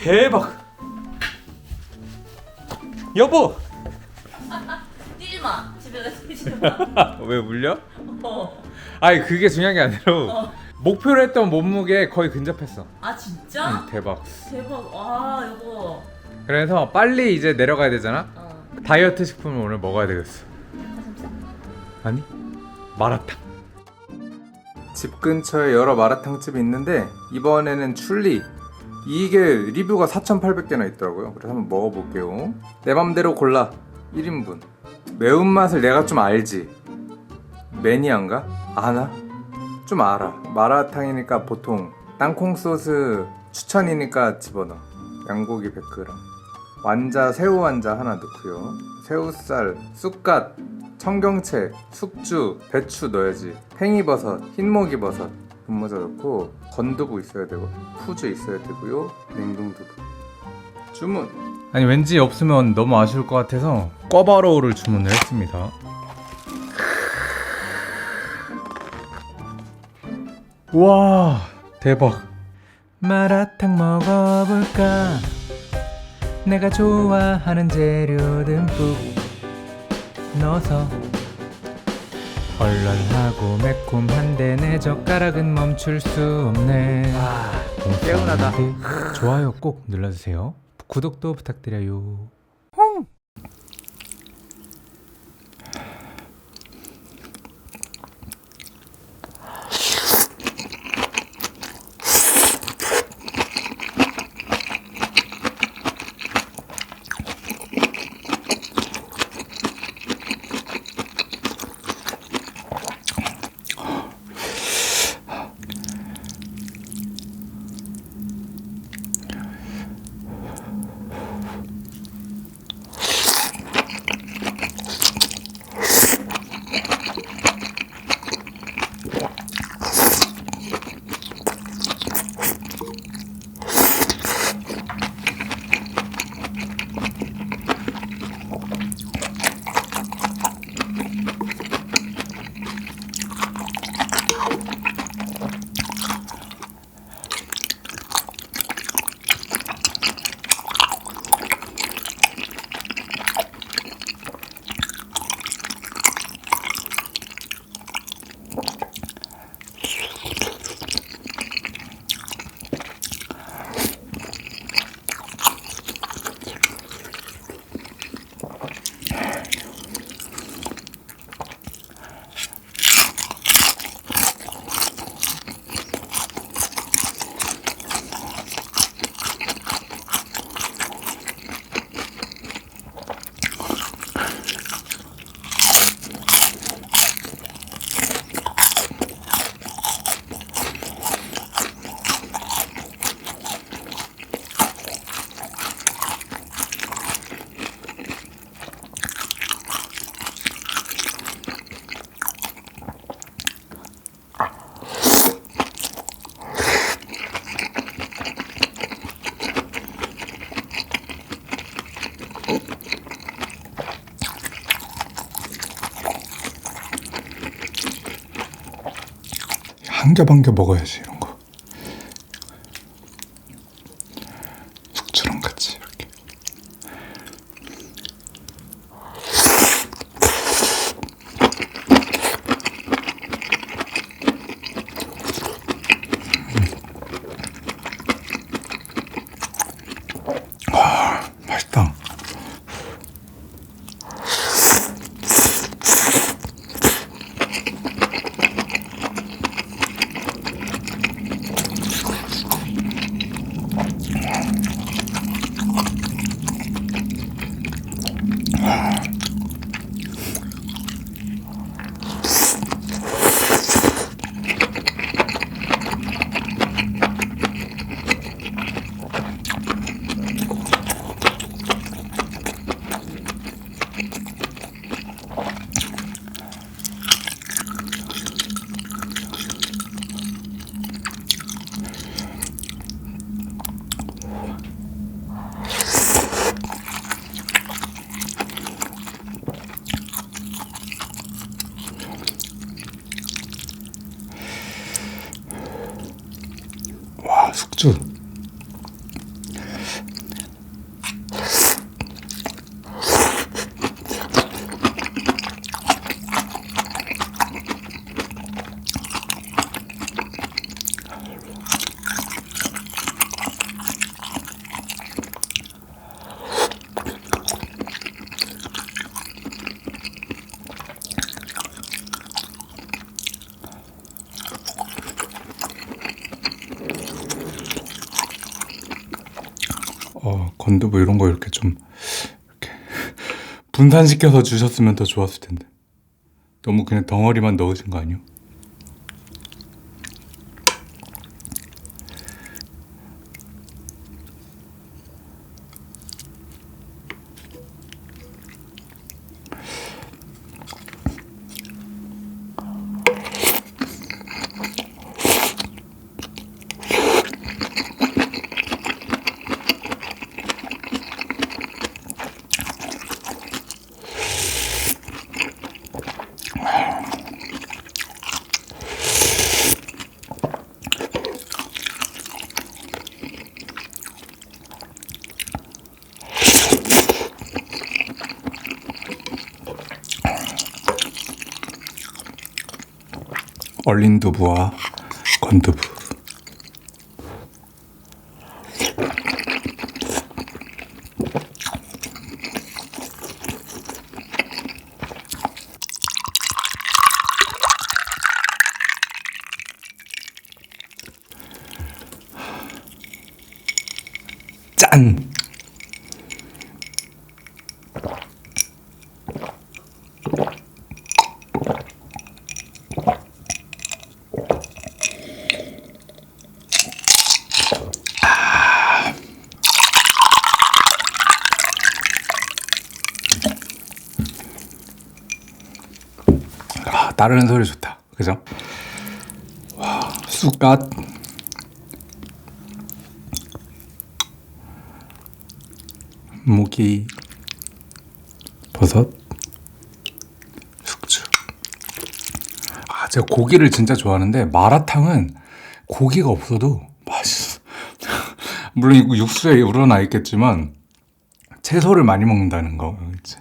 대박. 여보. 뛰지 마. 집에 가서 뛰지 마. 왜 울려? 어. 아니 그게 중요한 게 아니라 어. 목표로 했던 몸무게 거의 근접했어. 아 진짜? 응, 대박. 대박. 와 여보. 그래서 빨리 이제 내려가야 되잖아. 어. 다이어트 식품을 오늘 먹어야 되겠어. 가슴살? 아니 마라탕. 집 근처에 여러 마라탕 집이 있는데 이번에는 출리. 이게 리뷰가 4,800개나 있더라고요. 그래서 한번 먹어볼게요. 내 맘대로 골라. 1인분. 매운맛을 내가 좀 알지. 매니아인가? 아나? 좀 알아. 마라탕이니까 보통 땅콩 소스 추천이니까 집어넣어. 양고기 100g. 완자 새우 완자 하나 넣고요. 새우살, 쑥갓, 청경채, 숙주, 배추 넣어야지. 팽이버섯, 흰목이버섯, 분모자 넣고 건두부 있어야 되고 푸주 있어야 되고요. 냉동두부. 주문. 아니 왠지 없으면 너무 아쉬울 것 같아서 꿔바로우를 주문을 했습니다. 와 대박. 마라탕 먹어볼까? 내가 좋아하는 재료 듬뿍 넣어서 얼얼하고 매콤한데 내 젓가락은 멈출 수 없네. 아 개운하다. 좋아요 꼭 눌러주세요. 구독도 부탁드려요 한겹 먹어야지 숙주 건두부 이런 거 이렇게 좀 이렇게 분산시켜서 주셨으면 더 좋았을 텐데 너무 그냥 덩어리만 넣으신 거 아니요? 얼린 두부와 건두부 짠! 아, 따르는 소리 좋다. 그죠? 와, 쑥갓. 무기. 버섯. 숙주. 아, 제가 고기를 진짜 좋아하는데 마라탕은 고기가 없어도 맛있어. 물론 육수에 우러나 있겠지만 채소를 많이 먹는다는 거. 그치?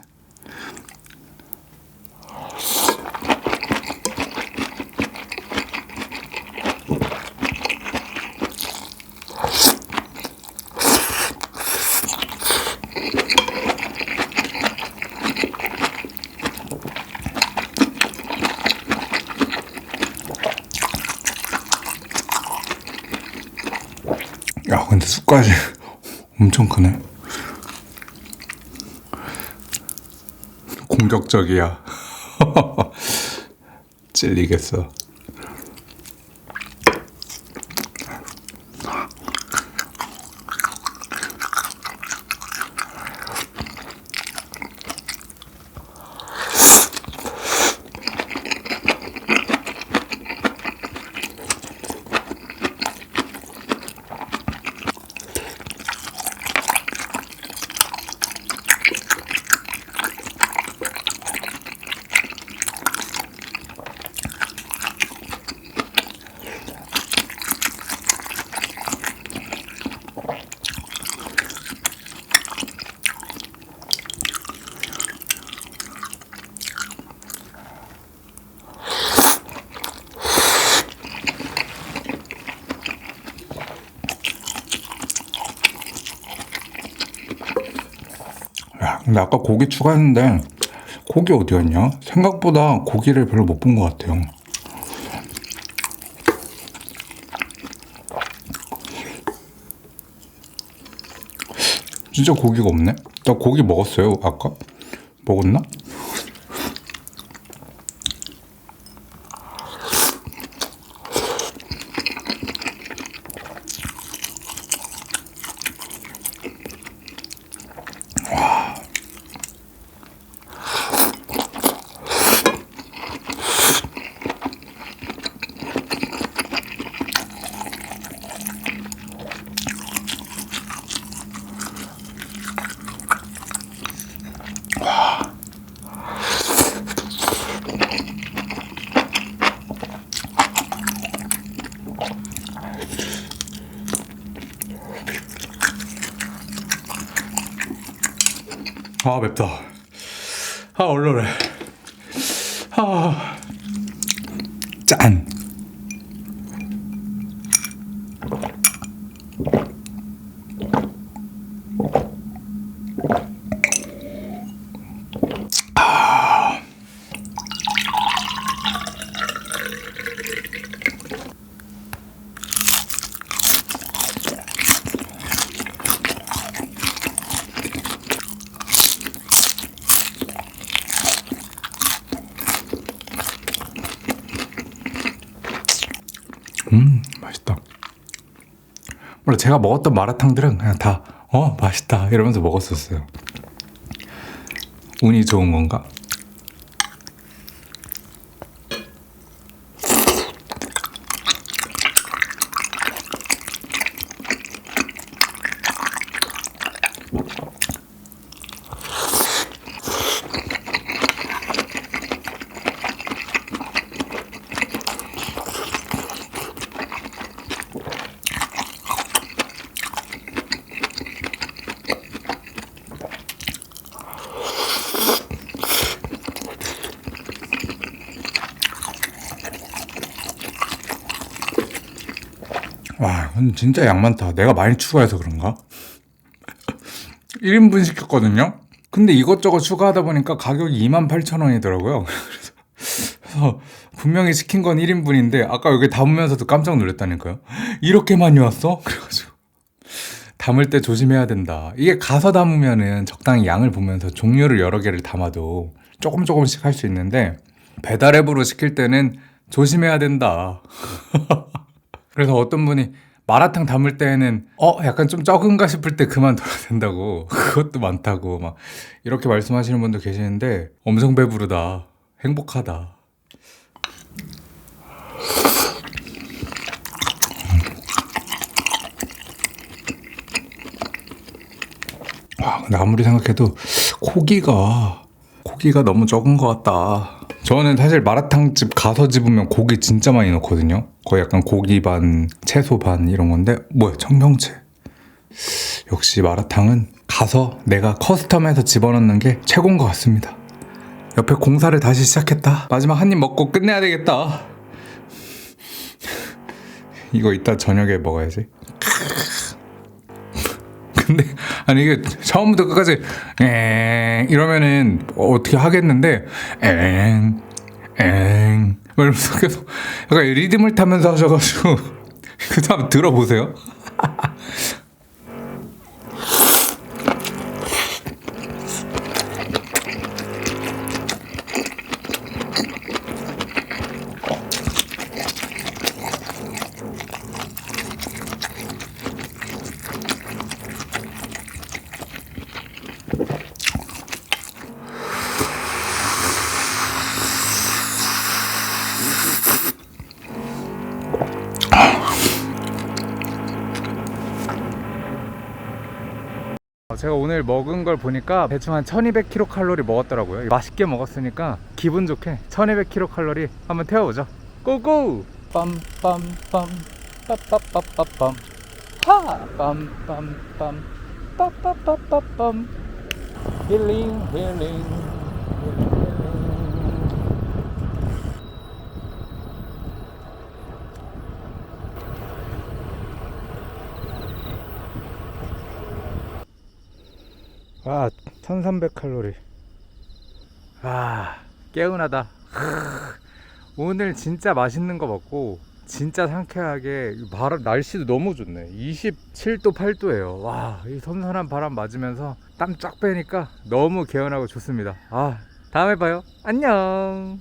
쑥까지 엄청 크네. 공격적이야. 찔리겠어. 야, 근데 아까 고기 추가했는데 고기 어디 갔냐? 생각보다 고기를 별로 못 본 것 같아요. 진짜 고기가 없네? 나 고기 먹었어요, 아까? 먹었나? 아, 맵다. 아, 얼얼해. 아. 짠. 원래 제가 먹었던 마라탕들은 그냥 다 어 맛있다 이러면서 먹었었어요. 운이 좋은 건가? 와, 이건 진짜 양 많다. 내가 많이 추가해서 그런가? 1인분 시켰거든요? 근데 이것저것 추가하다 보니까 가격이 28,000원이더라고요. 그래서, 그래서 분명히 시킨 건 1인분인데 아까 여기 담으면서도 깜짝 놀랐다니까요. 이렇게 많이 왔어? 그래가지고 담을 때 조심해야 된다. 이게 가서 담으면은 적당히 양을 보면서 종류를 여러 개를 담아도 조금 조금씩 할 수 있는데 배달 앱으로 시킬 때는 조심해야 된다. 그래서 어떤 분이 마라탕 담을 때에는 어 약간 좀 적은가 싶을 때 그만둬야 된다고. 그것도 많다고 막 이렇게 말씀하시는 분도 계시는데 엄청 배부르다. 행복하다. 와 근데 아무리 생각해도 고기가 고기가 너무 적은 것 같다. 저는 사실 마라탕집 가서 집으면 고기 진짜 많이 넣거든요. 거의 약간 고기 반, 채소 반 이런 건데 뭐야 청경채. 역시 마라탕은 가서 내가 커스텀해서 집어넣는 게 최고인 것 같습니다. 옆에 공사를 다시 시작했다. 마지막 한 입 먹고 끝내야 되겠다. 이거 이따 저녁에 먹어야지. 근데 아니 이게 처음부터 끝까지 엥 이러면은 어떻게 하겠는데 엥 엥 이러면서 계속 약간 리듬을 타면서 하셔가지고 그 다음 들어보세요. 제가 오늘 먹은 걸 보니까 대충 한 1200kcal 먹었더라고요. 맛있게 먹었으니까 기분 좋게 1200kcal 한번 태워보죠. 고고! 빰빰빰 빠빠빠빠빰 하! 빰빰빰 빠빠빠빠빰 힐링 힐링 아, 1300칼로리. 아, 개운하다. 오늘 진짜 맛있는 거 먹고 진짜 상쾌하게 바람 날씨도 너무 좋네. 27도 8도예요. 와, 이 선선한 바람 맞으면서 땀 쫙 빼니까 너무 개운하고 좋습니다. 아, 다음에 봐요. 안녕.